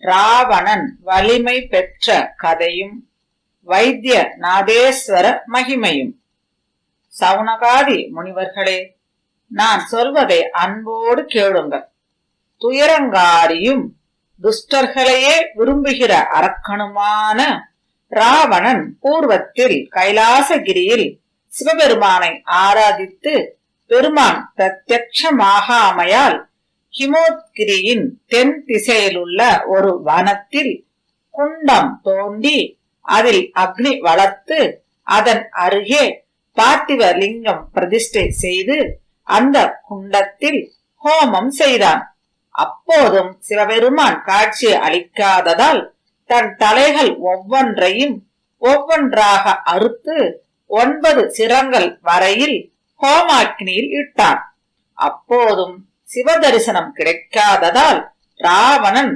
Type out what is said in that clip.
ராவணன் வலிமை பெற்ற கதையும் வைத்திய நாதேஸ்வர மகிமையும். சவுனகாதி முனிவர்களே நான் சொல்வதை அன்போடு கேளுங்கள். துயரங்காரியும் துஷ்டர்களையே விரும்புகிற அரக்கனுமான ராவணன் பூர்வத்தில் கைலாசகிரியில் சிவபெருமானை ஆராதித்து பெருமான் பிரத்யட்சமாகாமையால் ஹிமோத்கிரியின் தென் திசையிலுள்ள ஒரு வனத்தில் குண்டம் தோண்டி அதில் அக்னி வளர்த்து அதன் அருகே பார்த்திவ லிங்கம் பிரதிஷ்டை செய்து அந்த குண்டத்தில் ஹோமம் செய்தான். அப்போதும் சிவபெருமான் காட்சி அளிக்காததால் தன் தலைகள் ஒவ்வொன்றையும் ஒவ்வொன்றாக அறுத்து ஒன்பது சிரங்கள் வரையில் ஹோமாக்னியில் இட்டான். அப்போதும் சிவதரிசனம் கிடைக்காததால் ராவணன்